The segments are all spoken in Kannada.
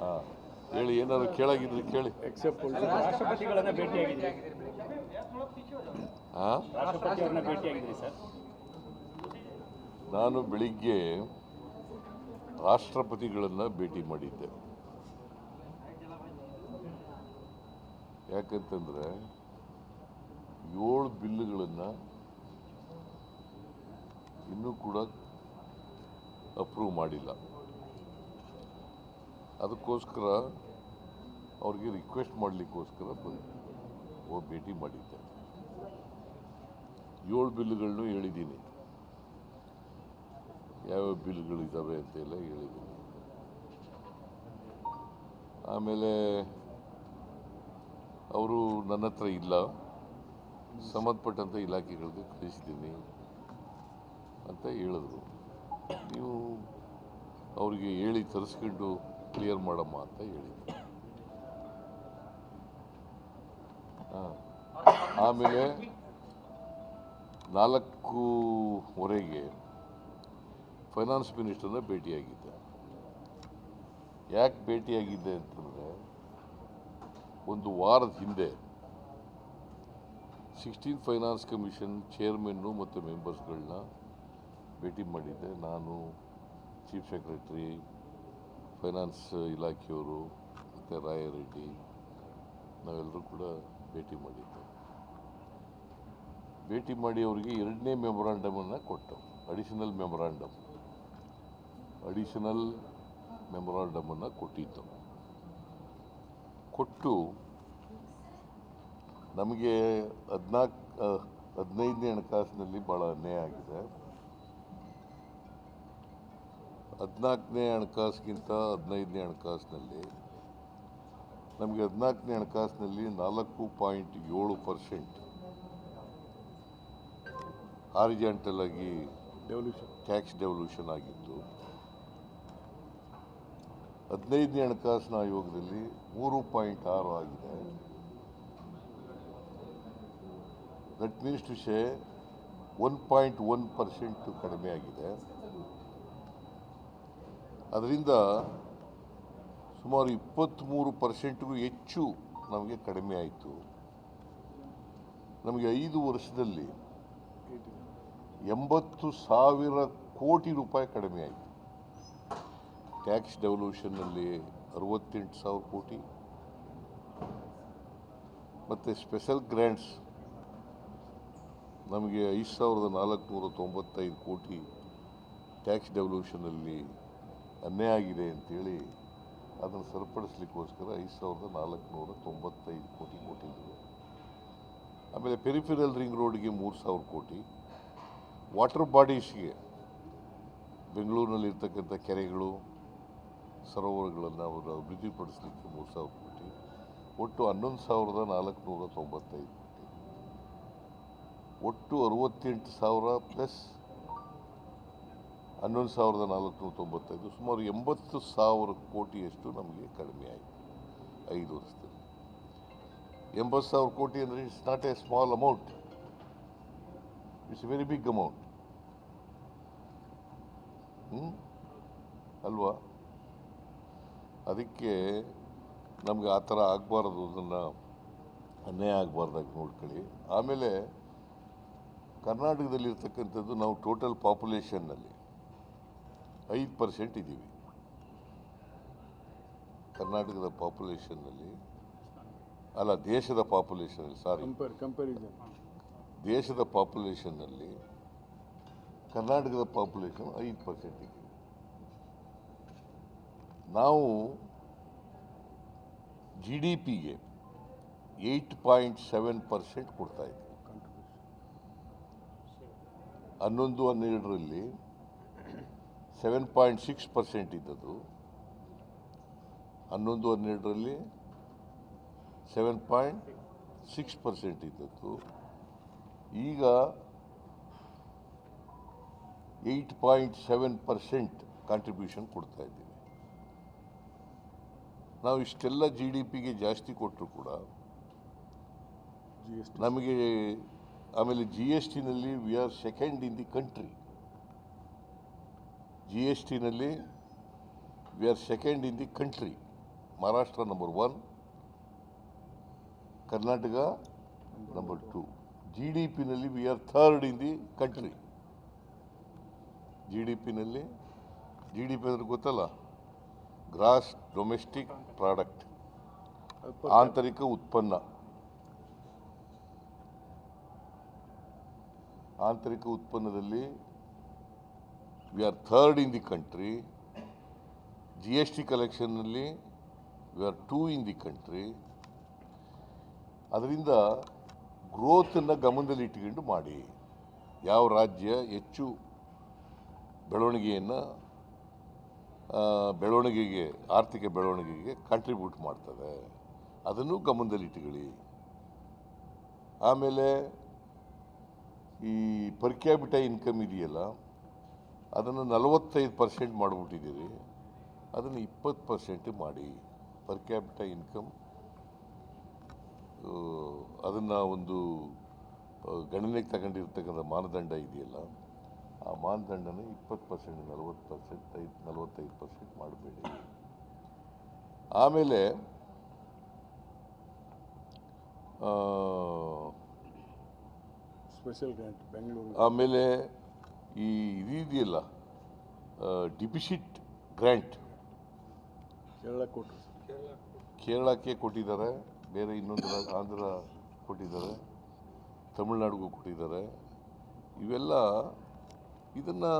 ಹಾಂ. ಹೇಳಿ ಏನಾದ್ರು ಕೇಳಾಗಿದ್ರೆ ಕೇಳಿ. ಎಕ್ಸೆಪ್ಟ್ ಹಾಂ ನಾನು ಬೆಳಿಗ್ಗೆ ರಾಷ್ಟ್ರಪತಿಗಳನ್ನು ಭೇಟಿ ಮಾಡಿದ್ದೆ. ಯಾಕಂತಂದರೆ ಏಳು ಬಿಲ್ಲುಗಳನ್ನು ಇನ್ನೂ ಕೂಡ ಅಪ್ರೂವ್ ಮಾಡಿಲ್ಲ. ಅದಕ್ಕೋಸ್ಕರ ಅವ್ರಿಗೆ ರಿಕ್ವೆಸ್ಟ್ ಮಾಡಲಿಕ್ಕೋಸ್ಕರ ಬಂದು ಹೋಗಿ ಭೇಟಿ ಮಾಡಿದ್ದೆ. ಏಳು ಬಿಲ್ಗಳನ್ನೂ ಹೇಳಿದ್ದೀನಿ. ಯಾವ್ಯಾವ ಬಿಲ್ಗಳಿದ್ದಾವೆ ಅಂತೆಲ್ಲ ಹೇಳಿದ್ದೀನಿ. ಆಮೇಲೆ ಅವರು ನನ್ನ ಹತ್ರ ಇಲ್ಲ. ಸಂಬಂಧಪಟ್ಟಂಥ ಇಲಾಖೆಗಳಿಗೆ ಕಳಿಸಿದ್ದೀನಿ ಅಂತ ಹೇಳಿದ್ರು. ನೀವು ಅವರಿಗೆ ಹೇಳಿ ತರಿಸ್ಕೊಂಡು ಕ್ಲಿಯರ್ ಮಾಡಮ್ಮ ಅಂತ ಹೇಳಿದ್ದೆ ಆಮೇಲೆ ನಾಲ್ಕೂವರೆಗೆ ಫೈನಾನ್ಸ್ ಮಿನಿಸ್ಟರ್ನ ಭೇಟಿಯಾಗಿದ್ದೆ. ಯಾಕೆ ಭೇಟಿಯಾಗಿದ್ದೆ ಅಂತಂದರೆ, ಒಂದು ವಾರದ ಹಿಂದೆ ಸಿಕ್ಸ್ಟೀನ್ ಫೈನಾನ್ಸ್ ಕಮಿಷನ್ ಚೇರ್ಮನ್ನು ಮತ್ತು ಮೆಂಬರ್ಸ್ಗಳನ್ನ ಭೇಟಿ ಮಾಡಿದ್ದೆ. ನಾನು ಚೀಫ್ ಸೆಕ್ರೆಟರಿ ಫೈನಾನ್ಸ್ ಇಲಾಖೆಯವರು ಮತ್ತು ರಾಯರೆಡ್ಡಿ ನಾವೆಲ್ಲರೂ ಕೂಡ ಭೇಟಿ ಮಾಡಿದ್ದೆ ಭೇಟಿ ಮಾಡಿ ಅವರಿಗೆ ಎರಡನೇ ಮೆಮೊರಾಂಡಮನ್ನು ಕೊಟ್ಟು ಅಡಿಷನಲ್ ಮೆಮೊರಾಂಡಮ್. ಅಡಿಷನಲ್ ಮೆಮೊರಾಂಡಮನ್ನು ಕೊಟ್ಟಿದ್ದವು. ಕೊಟ್ಟು ನಮಗೆ ಹದಿನಾಲ್ಕು, ಹದಿನೈದನೇ ಹಣಕಾಸಿನಲ್ಲಿ ಭಾಳ ಅನ್ಯಾಯ ಆಗಿದೆ. ಹದಿನಾಲ್ಕನೇ ಹಣಕಾಸಿಗಿಂತ ಹದಿನೈದನೇ ಹಣಕಾಸಿನಲ್ಲಿ. ನಮಗೆ ಹದಿನಾಲ್ಕನೇ ಹಣಕಾಸಿನಲ್ಲಿ ನಾಲ್ಕು ಪಾಯಿಂಟ್ ಏಳು ಪರ್ಸೆಂಟ್ ಹಾರಿಜಾಂಟಲ್ ಆಗಿ ಡೆವಲ್ಯೂಷನ್ ಟ್ಯಾಕ್ಸ್ ಡೆವಲ್ಯೂಷನ್ ಆಗಿತ್ತು. ಹದಿನೈದನೇ ಹಣಕಾಸಿನ ಆಯೋಗದಲ್ಲಿ ಮೂರು ಪಾಯಿಂಟ್ ಆರು ಆಗಿದೆ. ದಟ್ ಮೀನ್ಸ್ ಟು ಶೇ ಒನ್ ಪಾಯಿಂಟ್ ಒನ್ ಪರ್ಸೆಂಟ್ ಕಡಿಮೆ ಆಗಿದೆ. ಅದರಿಂದ ಸುಮಾರು ಇಪ್ಪತ್ತ್ಮೂರು ಪರ್ಸೆಂಟ್ಗೂ ಹೆಚ್ಚು ನಮಗೆ ಕಡಿಮೆ ಆಯಿತು. ನಮಗೆ ಐದು ವರ್ಷದಲ್ಲಿ ಎಂಬತ್ತು ಸಾವಿರ ಕೋಟಿ ರೂಪಾಯಿ ಕಡಿಮೆ ಆಯಿತು. ಟ್ಯಾಕ್ಸ್ ಡೆವಲ್ಯೂಷನ್ನಲ್ಲಿ ಅರವತ್ತೆಂಟು ಸಾವಿರ ಕೋಟಿ. ಮತ್ತು ಸ್ಪೆಷಲ್ ಗ್ರ್ಯಾಂಟ್ಸ್ ನಮಗೆ ಐದು ಸಾವಿರದ ನಾಲ್ಕುನೂರ ತೊಂಬತ್ತೈದು ಕೋಟಿ ಟ್ಯಾಕ್ಸ್ ಡೆವಲ್ಯೂಷನಲ್ಲಿ ಅನ್ಯಾಯ ಆಗಿದೆ ಅಂತೇಳಿ ಅದನ್ನು ಸರಿಪಡಿಸ್ಲಿಕ್ಕೋಸ್ಕರ ಐದು ಸಾವಿರದ ನಾಲ್ಕುನೂರ ತೊಂಬತ್ತೈದು ಕೋಟಿ ಕೊಟ್ಟಿದ್ದರು. ಆಮೇಲೆ ಪೆರಿಫೆರಲ್ ರಿಂಗ್ ರೋಡ್ಗೆ ಮೂರು ಸಾವಿರ ಕೋಟಿ. ವಾಟರ್ ಬಾಡೀಸ್ಗೆ ಬೆಂಗಳೂರಿನಲ್ಲಿರ್ತಕ್ಕಂಥ ಕೆರೆಗಳು, ಸರೋವರಗಳನ್ನು ಅವರು ಅಭಿವೃದ್ಧಿಪಡಿಸಲಿಕ್ಕೆ ಮೂರು ಸಾವಿರ ಕೋಟಿ. ಒಟ್ಟು ಹನ್ನೊಂದು ಸಾವಿರದ ನಾಲ್ಕುನೂರ ತೊಂಬತ್ತೈದು ಕೋಟಿ. ಒಟ್ಟು ಅರುವತ್ತೆಂಟು ಸಾವಿರ ಪ್ಲಸ್ ಹನ್ನೊಂದು ಸಾವಿರದ ನಾಲ್ಕುನೂರ ತೊಂಬತ್ತೈದು ಸುಮಾರು ಎಂಬತ್ತು ಸಾವಿರ ಕೋಟಿಯಷ್ಟು ನಮಗೆ ಕಡಿಮೆ ಆಯಿತು, ಐದು ವರ್ಷದಲ್ಲಿ. ಎಂಬತ್ತು ಸಾವಿರ ಕೋಟಿ ಅಂದರೆ it's not a small amount it's very big amount ಅಲ್ವಾ? ಅದಕ್ಕೆ ನಮಗೆ ಆ ಥರ ಆಗಬಾರ್ದು, ಅದನ್ನು ಅನ್ಯಾಯ ಆಗಬಾರ್ದಾಗ ನೋಡ್ಕೊಳ್ಳಿ. ಆಮೇಲೆ ಕರ್ನಾಟಕದಲ್ಲಿರ್ತಕ್ಕಂಥದ್ದು ನಾವು ಟೋಟಲ್ ಪಾಪ್ಯುಲೇಷನ್ನಲ್ಲಿ ಐದು ಪರ್ಸೆಂಟ್ ಇದ್ದೀವಿ. ಕರ್ನಾಟಕದ ಪಾಪ್ಯುಲೇಷನ್ನಲ್ಲಿ ಅಲ್ಲ ದೇಶದ ಪಾಪ್ಯುಲೇಷನ್ ಸಾರಿ ಕಂಪೇರ್ ಕಂಪ್ಯಾರಿಸನ್ ದೇಶದ ಪಾಪ್ಯುಲೇಷನ್ನಲ್ಲಿ ಕರ್ನಾಟಕದ ಪಾಪ್ಯುಲೇಷನ್ ಐದು ಪರ್ಸೆಂಟ್ ಇದೆ ನಾವು ಜಿ ಡಿ ಪಿಗೆ ಏಯ್ಟ್ ಪಾಯಿಂಟ್ ಸೆವೆನ್ ಪರ್ಸೆಂಟ್ ಕೊಡ್ತಾ ಇದ್ದೀವಿ. ಹನ್ನೊಂದು ಹನ್ನೆರಡರಲ್ಲಿ ಸೆವೆನ್ ಪಾಯಿಂಟ್ ಸಿಕ್ಸ್ ಪರ್ಸೆಂಟ್ ಇದ್ದದ್ದು. ಹನ್ನೊಂದು ಹನ್ನೆರಡರಲ್ಲಿ ಸೆವೆನ್ ಪಾಯಿಂಟ್ ಸಿಕ್ಸ್ ಪರ್ಸೆಂಟ್ ಇದ್ದದ್ದು. ಈಗ eight point seven percent contribution ಕೊಡ್ತಾ ಇದ್ದೀವಿ. ನಾವು ಇಷ್ಟೆಲ್ಲ ಜಿ ಡಿ ಪಿಗೆ ಜಾಸ್ತಿ ಕೊಟ್ಟರು ಕೂಡ ನಮಗೆ ಆಮೇಲೆ G S ಟಿನಲ್ಲಿ we are second in the country G S ಟಿನಲ್ಲಿ we are second in the country Maharashtra number one Karnataka number two G D ಪಿನಲ್ಲಿ we are third in the country G D ಪಿನಲ್ಲಿ G D P ಅಂದ್ರೆ ಗೊತ್ತಲ್ಲ? ಗ್ರಾಸ್ ಡೊಮೆಸ್ಟಿಕ್ ಪ್ರಾಡಕ್ಟ್ ಆಂತರಿಕ ಉತ್ಪನ್ನ. ಆಂತರಿಕ ಉತ್ಪನ್ನದಲ್ಲಿ we are third in the country G S T ಕಲೆಕ್ಷನ್ನಲ್ಲಿ we are two in the country ಅದರಿಂದ ಗ್ರೋತನ್ನು ಗಮನದಲ್ಲಿ ಇಟ್ಕೊಂಡು ಮಾಡಿ. ಯಾವ ರಾಜ್ಯ ಹೆಚ್ಚು ಬೆಳವಣಿಗೆಯನ್ನು ಬೆಳವಣಿಗೆಗೆ, ಆರ್ಥಿಕ ಬೆಳವಣಿಗೆಗೆ ಕಾಂಟ್ರಿಬ್ಯೂಟ್ ಮಾಡ್ತದೆ. ಅದನ್ನು ಗಮನದಲ್ಲಿ ಇಟ್ಕೊಳ್ಳಿ ಆಮೇಲೆ ಈ ಪರ್ ಕ್ಯಾಪಿಟ ಇನ್ಕಮ್ ಇದೆಯಲ್ಲ ಅದನ್ನು ನಲವತ್ತೈದು ಪರ್ಸೆಂಟ್ ಮಾಡಿಬಿಟ್ಟಿದ್ದೀರಿ ಅದನ್ನು ಇಪ್ಪತ್ತು ಪರ್ಸೆಂಟ್ ಮಾಡಿ. ಪರ್ ಕ್ಯಾಪಿಟ ಇನ್ಕಮ್ ಅದನ್ನು ಒಂದು ಗಣನೆಗೆ ತಗೊಂಡಿರ್ತಕ್ಕಂಥ ಮಾನದಂಡ ಇದೆಯಲ್ಲ ಆ ಮಾನದಂಡನ ಇಪ್ಪತ್ತು ಪರ್ಸೆಂಟ್ ನಲವತ್ತು ಪರ್ಸೆಂಟ್ ಐದು ನಲವತ್ತೈದು ಪರ್ಸೆಂಟ್ ಮಾಡಬೇಡಿ. ಆಮೇಲೆ ಸ್ಪೆಷಲ್ ಗ್ರಾಂಟ್ ಬೆಂಗಳೂರು ಆಮೇಲೆ ಈ ಇದು ಇದೆಯಲ್ಲ ಡಿಪಿಸಿಟ್ ಗ್ರ್ಯಾಂಟ್ ಕೇರಳ ಕೊಟ್ಟರು ಕೇರಳಕ್ಕೆ ಕೊಟ್ಟಿದ್ದಾರೆ ಬೇರೆ ಇನ್ನೊಂದು ಆಂಧ್ರ ಕೊಟ್ಟಿದ್ದಾರೆ ತಮಿಳ್ನಾಡಿಗೂ ಕೊಟ್ಟಿದ್ದಾರೆ. ಇವೆಲ್ಲ ಇದನ್ನು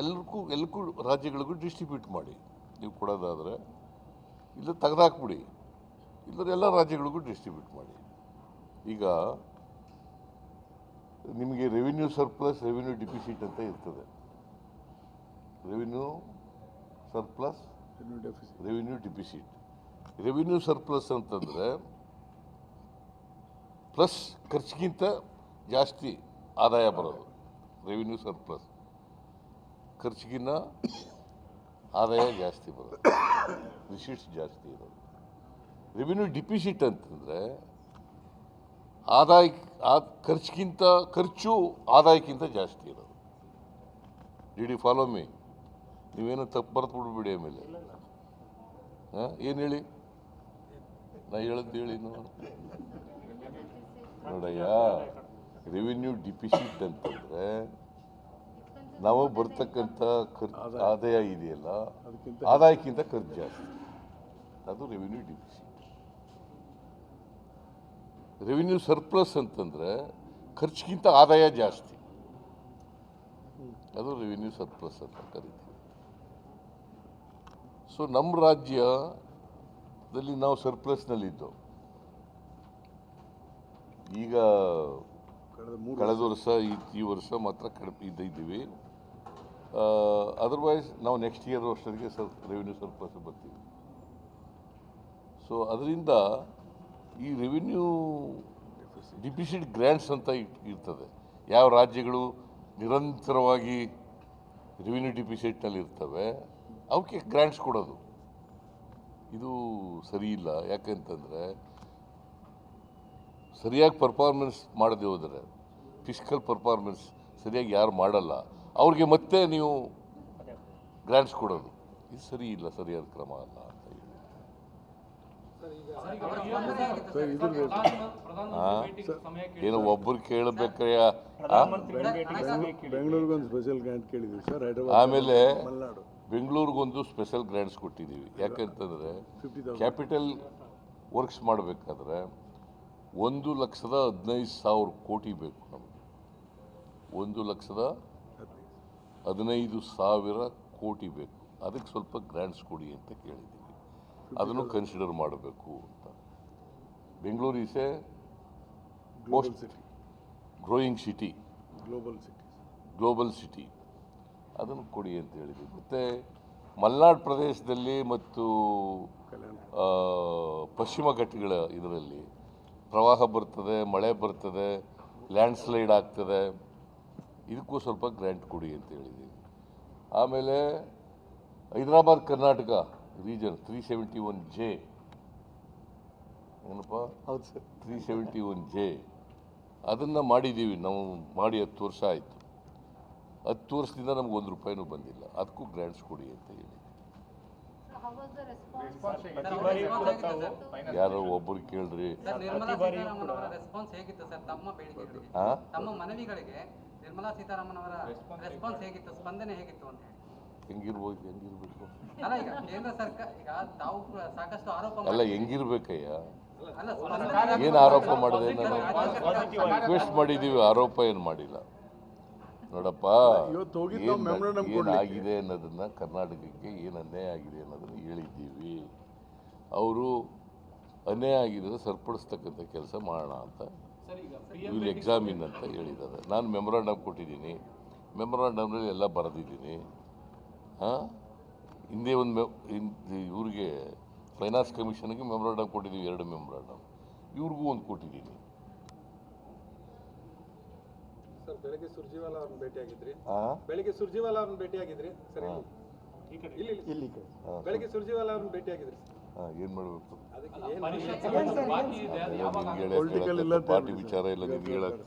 ಎಲ್ಲರಿಗೂ ಎಲ್ಲಕ್ಕೂ ರಾಜ್ಯಗಳಿಗೂ ಡಿಸ್ಟ್ರಿಬ್ಯೂಟ್ ಮಾಡಿ. ನೀವು ಕೊಡೋದಾದರೆ ಇಲ್ಲ ತೆಗೆದಾಕ್ಬಿಡಿ. ಇಲ್ಲದ್ರೆ ಎಲ್ಲ ರಾಜ್ಯಗಳಿಗೂ ಡಿಸ್ಟ್ರಿಬ್ಯೂಟ್ ಮಾಡಿ. ಈಗ ನಿಮಗೆ ರೆವಿನ್ಯೂ ಸರ್ಪ್ಲಸ್ ರೆವಿನ್ಯೂ ಡಿಫಿಸಿಟ್ ಅಂತ ಇರ್ತದೆ. Revenue surplus revenue deficit revenue surplus ಅಂತಂದರೆ ಪ್ಲಸ್ ಖರ್ಚಿಗಿಂತ ಜಾಸ್ತಿ ಆದಾಯ ಬರೋದು. ರೆವಿನ್ಯೂ ಸರ್ಪ್ಲಸ್ ಖರ್ಚಿಗಿನ್ನ ಆದಾಯ ಜಾಸ್ತಿ ಬರೋದು. ರಿಸಿಟ್ಸ್ ಜಾಸ್ತಿ ಇರೋದು. ರೆವಿನ್ಯೂ ಡಿಪಿಸಿಟ್ ಅಂತಂದರೆ ಆದಾಯ ಆ ಖರ್ಚಿಗಿಂತ ಖರ್ಚು ಆದಾಯಕ್ಕಿಂತ ಜಾಸ್ತಿ ಇರೋದು. ಡಿ ಡಿ ಫಾಲೋ ಮೀ ನೀವೇನು ತಪ್ಪು ಬರೆದು ಬಿಡ್ಬಿಡಿ ಆಮೇಲೆ. ಹಾಂ? ಏನು ಹೇಳಿ? ನಾ ಹೇಳದ್ದು ಹೇಳಿ ನೋಡು ನೋಡಯ್ಯ ರೆವಿನ್ಯೂ ಡಿಪಿಸಿಟ್ ಅಂತಂದರೆ ನಾವು ಬರ್ತಕ್ಕಂಥ ಖರ್ಚು ಆದಾಯ. ಇದೆಯಲ್ಲ ಅದಕ್ಕಿಂತ ಆದಾಯಕ್ಕಿಂತ ಖರ್ಚು ಜಾಸ್ತಿ. ಅದು ರೆವಿನ್ಯೂ ಡಿಪಿಸಿಟ್ ರೆವಿನ್ಯೂ ಸರ್ಪ್ಲಸ್ ಅಂತಂದರೆ ಖರ್ಚಿಗಿಂತ ಆದಾಯ ಜಾಸ್ತಿ. ಅದು ರೆವಿನ್ಯೂ ಸರ್ಪ್ಲಸ್ ಅಂತ ಕರಿತೀವಿ. ಸೊ ನಮ್ಮ ರಾಜ್ಯದಲ್ಲಿ ನಾವು ಸರ್ಪ್ಲಸ್ನಲ್ಲಿದ್ದೋ ಈಗ ಕಳೆದ ವರ್ಷ. ಈ ವರ್ಷ ಮಾತ್ರ ಕಡಿಮೆ ಇದ್ದಿದ್ದೀವಿ ಅದರ್ವೈಸ್ ನಾವು ನೆಕ್ಸ್ಟ್ ಇಯರ್ ಅಷ್ಟೊತ್ತಿಗೆ ಸರ್ ರೆವಿನ್ಯೂ ಸರ್ಪ್ಲಸ್ ಬರ್ತೀವಿ. ಸೊ ಅದರಿಂದ ಈ ರೆವಿನ್ಯೂ ಡಿಪಿಸಿಟ್ ಗ್ರ್ಯಾಂಟ್ಸ್ ಅಂತ ಇಟ್- ಇರ್ತದೆ. ಯಾವ ರಾಜ್ಯಗಳು ನಿರಂತರವಾಗಿ ರೆವಿನ್ಯೂ ಡಿಪಿಸಿಟ್ನಲ್ಲಿ ಇರ್ತವೆ ಅವಕ್ಕೆ ಗ್ರ್ಯಾಂಟ್ಸ್ ಕೊಡೋದು. ಇದು ಸರಿ ಇಲ್ಲ. ಯಾಕಂತಂದರೆ ಸರಿಯಾಗಿ ಪರ್ಫಾರ್ಮೆನ್ಸ್ ಮಾಡದೆ ಹೋದರೆ ಫಿಸಿಕಲ್ ಪರ್ಫಾರ್ಮೆನ್ಸ್ ಸರಿಯಾಗಿ ಯಾರು ಮಾಡಲ್ಲ ಅವ್ರಿಗೆ ಮತ್ತೆ ನೀವು ಗ್ರ್ಯಾಂಟ್ಸ್ ಕೊಡೋದು. ಇದು ಸರಿ ಇಲ್ಲ ಸರಿಯಾದ ಕ್ರಮ ಅಲ್ಲ ಅಂತ ಹೇಳಿ? ಏನೋ ಒಬ್ಬರು ಕೇಳಬೇಕಾಯ ಬೆಂಗಳೂರಿಗೊಂದು ಸ್ಪೆಷಲ್ ಗ್ರಾಂಟ್ ಕೇಳಿದ್ವಿ ಸರ್ ಹೈದರಾಬಾದ್ ಆಮೇಲೆ ಬೆಂಗಳೂರಿಗೊಂದು ಸ್ಪೆಷಲ್ ಗ್ರ್ಯಾಂಟ್ಸ್ ಕೊಟ್ಟಿದ್ದೀವಿ ಯಾಕಂತಂದರೆ ಕ್ಯಾಪಿಟಲ್ ವರ್ಕ್ಸ್ ಮಾಡಬೇಕಾದ್ರೆ ಒಂದು ಲಕ್ಷದ ಹದಿನೈದು ಸಾವಿರ ಕೋಟಿ ಬೇಕು ನಮಗೆ. ಒಂದು ಲಕ್ಷದ ಹದಿನೈದು. ಸಾವಿರ ಕೋಟಿ ಬೇಕು. ಅದಕ್ಕೆ ಸ್ವಲ್ಪ ಗ್ರ್ಯಾಂಟ್ಸ್ ಕೊಡಿ ಅಂತ ಕೇಳಿದ್ದೀವಿ ಅದನ್ನು ಕನ್ಸಿಡರ್ ಮಾಡಬೇಕು ಅಂತ. Bengaluru is a most city growing city global city global city ಅದನ್ನು ಕೊಡಿ ಅಂತ ಹೇಳಿದ್ವಿ. ಮತ್ತು ಮಲ್ನಾಡು ಪ್ರದೇಶದಲ್ಲಿ ಮತ್ತು ಪಶ್ಚಿಮ ಘಟ್ಟಗಳ ಇದರಲ್ಲಿ ಪ್ರವಾಹ ಬರ್ತದೆ ಮಳೆ ಬರ್ತದೆ ಲ್ಯಾಂಡ್ ಸ್ಲೈಡ್ ಆಗ್ತದೆ. ಇದಕ್ಕೂ ಸ್ವಲ್ಪ ಗ್ರ್ಯಾಂಟ್ ಕೊಡಿ ಅಂತ ಹೇಳಿದ್ದೀವಿ ಆಮೇಲೆ Hyderabad Karnataka. Region three seventy one J ಏನಪ್ಪ? ಹೌದು sir. Three seventy one J ಅದನ್ನು ಮಾಡಿದ್ದೀವಿ ನಾವು ಮಾಡಿ ಹತ್ತು ವರ್ಷ ಆಯಿತು. ಹತ್ತು ವರ್ಷದಿಂದ ನಮ್ಗೆ ಒಂದು ರೂಪಾಯಿನೂ ಬಂದಿಲ್ಲ. ಅದಕ್ಕೂ ಗ್ರ್ಯಾಂಡ್ಸ್ ಕೊಡಿ ಅಂತ ಹೇಳಿ. ಯಾರೋ ಒಬ್ರು ಕೇಳ್ರಿ. ಸರ್ ನಿರ್ಮಲಾ ಪ್ರತಿ ಬಾರಿಯೂ ಸೀತಾರಾಮನ್ ಕೂಡ. ಅವರ ರೆಸ್ಪಾನ್ಸ್ ಹೇಗಿತ್ತು ಸರ್ ತಮ್ಮ ಬೇಡಿಕೆಗಳಿಗೆ? ಆ? ತಮ್ಮ ಮನವಿಗಳಿಗೆ ನಿರ್ಮಲಾ ಸೀತಾರಾಮನ್ ಅವರ ರೆಸ್ಪಾನ್ಸ್ ಹೇಗಿತ್ತು ಸ್ಪಂದನೆ ಹೇಗಿತ್ತು ಅಂತ ಹೇಳಿ. ಹೆಂಗಿರ್ಬೋದು ಹೆಂಗಿರ್ಬೇಕು. ಅಲ್ಲ ಈಗ ಕೇಂದ್ರ ಸರ್ಕಾರ ಈಗ ತಾವು ಕೂಡ ಸಾಕಷ್ಟು ಆರೋಪ ಅಲ್ಲ ಹೆಂಗಿರ್ಬೇಕಯ್ಯ? ಅಲ್ಲ ಸ್ಪಂದನೆ ಏನು ಆರೋಪ ಮಾಡಿದೆ ನಾನು. ರಿಕ್ವೆಸ್ಟ್ ಮಾಡಿದ್ದೀವಿ ಆರೋಪ ಏನು ಮಾಡಿಲ್ಲ. ನೋಡಪ್ಪ ಇವತ್ತು ಹೋಗಿದ್ದು ನಾವು ಏನ್- memorandum ಕೊಡ್ಲಿಕ್ಕೆ. ಆಗಿದೆ ಅನ್ನೋದನ್ನ ಕರ್ನಾಟಕಕ್ಕೆ ಏನು ಅನ್ಯಾಯ ಆಗಿದೆ ಅನ್ನೋದನ್ನ ಹೇಳಿದ್ದೀವಿ. ಅವರು ಅನ್ಯಾಯ ಆಗಿದ್ರೆ ಸರಿಪಡಿಸ್ತಕ್ಕಂಥ ಕೆಲಸ ಮಾಡೋಣ ಅಂತ ಇವ್ರು ಎಕ್ಸಾಮಿನ್ ಅಂತ ಹೇಳಿದ್ದಾರೆ. ನಾನು ಮೆಮೊರಾಂಡಮ್ ಕೊಟ್ಟಿದ್ದೀನಿ. ಮೆಮೊರಾಂಡಮ್ನಲ್ಲಿ ಎಲ್ಲ ಬರೆದಿದ್ದೀನಿ. ಹಿಂದೆ ಒಂದು ಮೆ ಇವ್ರಿಗೆ ಫೈನಾನ್ಸ್ ಕಮಿಷನ್ಗೆ ಮೆಮೊರಾಂಡಮ್ ಕೊಟ್ಟಿದ್ದೀವಿ ಎರಡು ಮೆಮೊರಾಂಡಮ್ ಇವ್ರಿಗೂ ಒಂದು ಕೊಟ್ಟಿದ್ದೀನಿ ಸರ್ ಬೆಳಗ್ಗೆ ಸುರ್ಜಿವಾಲ ಅವ್ರನ್ನ ಭೇಟಿಯಾಗಿದ್ರಿ? ಹಾಂ ಬೆಳಿಗ್ಗೆ ಸುರ್ಜಿವಾಲ ಅವ್ರನ್ನ ಭೇಟಿಯಾಗಿದ್ರಿ? ಸರಿ ಇಲ್ಲಿ? ಇಲ್ಲಿ ಬೆಳಗ್ಗೆ ಸುರ್ಜಿವಾಲ ಅವ್ರನ್ನ ಭೇಟಿಯಾಗಿದ್ರಿ ಹಾಂ ಏನು ಮಾಡಬೇಕು? ಅದಕ್ಕೆ ಏನು Political ಇಲ್ಲ ಪಾರ್ಟಿ ವಿಚಾರ ಇಲ್ಲ ನಿಮ್ಗೆ ಹೇಳಕ್ಕೆ